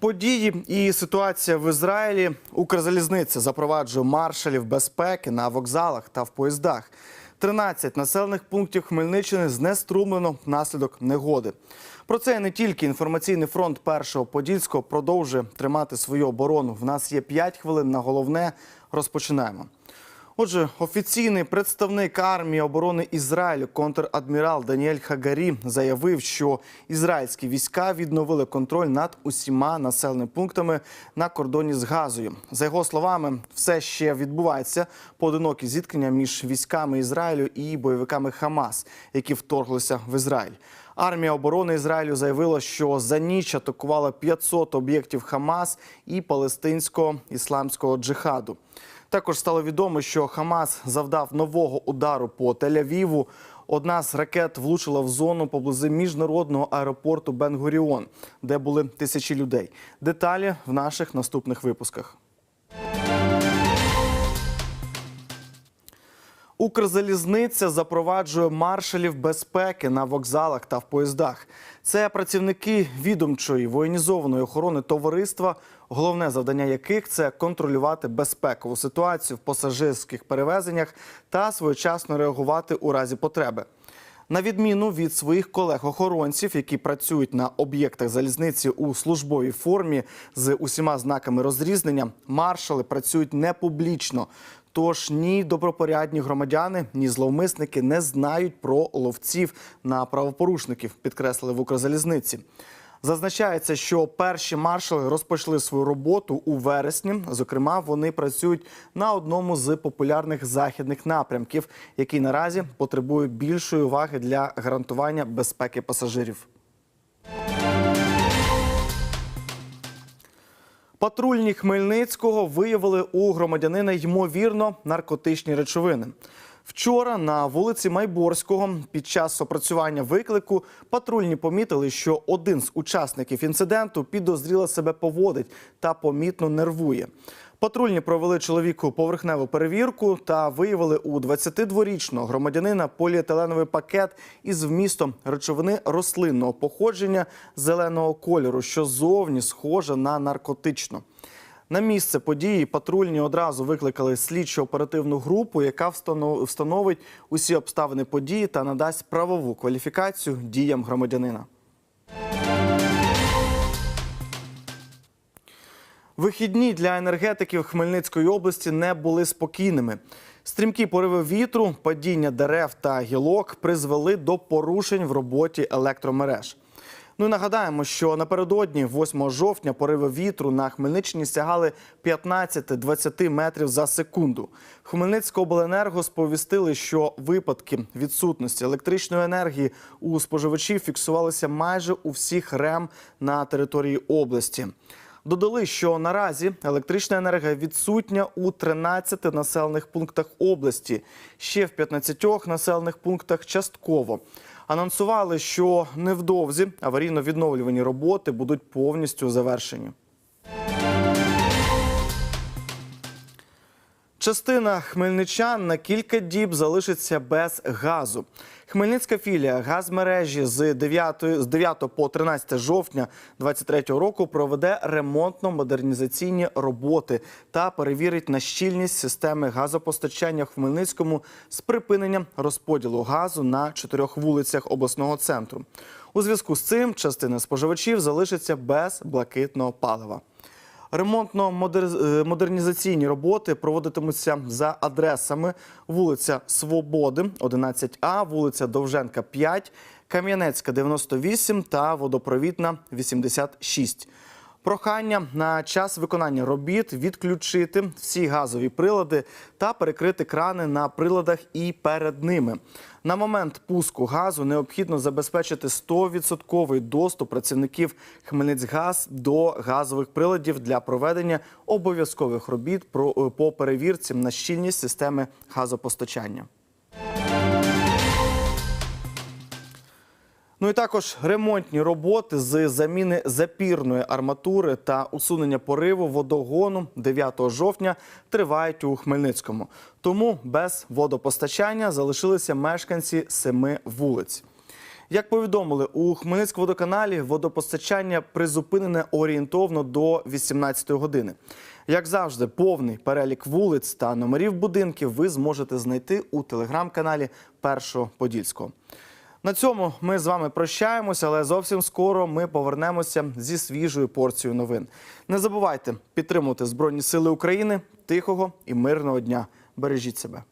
Події і ситуація в Ізраїлі. Укрзалізниця запроваджує маршалів безпеки на вокзалах та в поїздах. 13 населених пунктів Хмельниччини знеструмлено внаслідок негоди. Про це не тільки інформаційний фронт першого подільського продовжує тримати свою оборону. В нас є 5 хвилин на головне. Розпочинаємо. Отже, офіційний представник армії оборони Ізраїлю, контрадмірал Даніель Хагарі, заявив, що ізраїльські війська відновили контроль над усіма населеними пунктами на кордоні з Газою. За його словами, все ще відбувається поодинокі зіткнення між військами Ізраїлю і бойовиками Хамас, які вторглися в Ізраїль. Армія оборони Ізраїлю заявила, що за ніч атакувала 500 об'єктів Хамас і палестинського ісламського джихаду. Також стало відомо, що Хамас завдав нового удару по Тель-Авіву. Одна з ракет влучила в зону поблизу міжнародного аеропорту Бен-Гуріон, де були тисячі людей. Деталі в наших наступних випусках. Укрзалізниця запроваджує маршалів безпеки на вокзалах та в поїздах. Це працівники відомчої воєнізованої охорони товариства, головне завдання яких це контролювати безпекову ситуацію в пасажирських перевезеннях та своєчасно реагувати у разі потреби. На відміну від своїх колег-охоронців, які працюють на об'єктах залізниці у службовій формі з усіма знаками розрізнення, маршали працюють не публічно. Тож ні добропорядні громадяни, ні зловмисники не знають про ловців на правопорушників, підкреслили в Укрзалізниці. Зазначається, що перші маршали розпочали свою роботу у вересні. Зокрема, вони працюють на одному з популярних західних напрямків, який наразі потребує більшої уваги для гарантування безпеки пасажирів. Патрульні Хмельницького виявили у громадянина ймовірно наркотичні речовини. Вчора на вулиці Майборського під час опрацювання виклику патрульні помітили, що один з учасників інциденту підозріло себе поводить та помітно нервує. Патрульні провели чоловіку поверхневу перевірку та виявили у 22-річного громадянина поліетиленовий пакет із вмістом речовини рослинного походження зеленого кольору, що зовні схоже на наркотичну. На місце події патрульні одразу викликали слідчо-оперативну групу, яка встановить усі обставини події та надасть правову кваліфікацію діям громадянина. Вихідні для енергетиків Хмельницької області не були спокійними. Стрімкі пориви вітру, падіння дерев та гілок призвели до порушень в роботі електромереж. Ну і нагадаємо, що напередодні, 8 жовтня, пориви вітру на Хмельниччині сягали 15-20 метрів за секунду. Хмельницьке обленерго сповістили, що випадки відсутності електричної енергії у споживачів фіксувалися майже у всіх РЕМ на території області. Додали, що наразі електрична енергія відсутня у 13 населених пунктах області, ще в 15 населених пунктах частково. Анонсували, що невдовзі аварійно-відновлювані роботи будуть повністю завершені. Частина хмельничан на кілька діб залишиться без газу. Хмельницька філія газмережі з 9, з 9 по 13 жовтня 2023 року проведе ремонтно-модернізаційні роботи та перевірить на щільність системи газопостачання в Хмельницькому з припиненням розподілу газу на чотирьох вулицях обласного центру. У зв'язку з цим частина споживачів залишиться без блакитного палива. Ремонтно-модернізаційні роботи проводитимуться за адресами вулиця Свободи, 11А, вулиця Довженка, 5, Кам'янецька, 98 та Водопровідна, 86. Прохання на час виконання робіт відключити всі газові прилади та перекрити крани на приладах і перед ними. На момент пуску газу необхідно забезпечити 100% доступ працівників Хмельницьгаз до газових приладів для проведення обов'язкових робіт по перевірці на щільність системи газопостачання. Ну і також ремонтні роботи з заміни запірної арматури та усунення пориву водогону 9 жовтня тривають у Хмельницькому. Тому без водопостачання залишилися мешканці семи вулиць. Як повідомили у Хмельницькводоканалі, водопостачання призупинене орієнтовно до 18 години. Як завжди, повний перелік вулиць та номерів будинків ви зможете знайти у телеграм-каналі Першого Подільського. На цьому ми з вами прощаємося, але зовсім скоро ми повернемося зі свіжою порцією новин. Не забувайте підтримувати Збройні Сили України, тихого і мирного дня. Бережіть себе.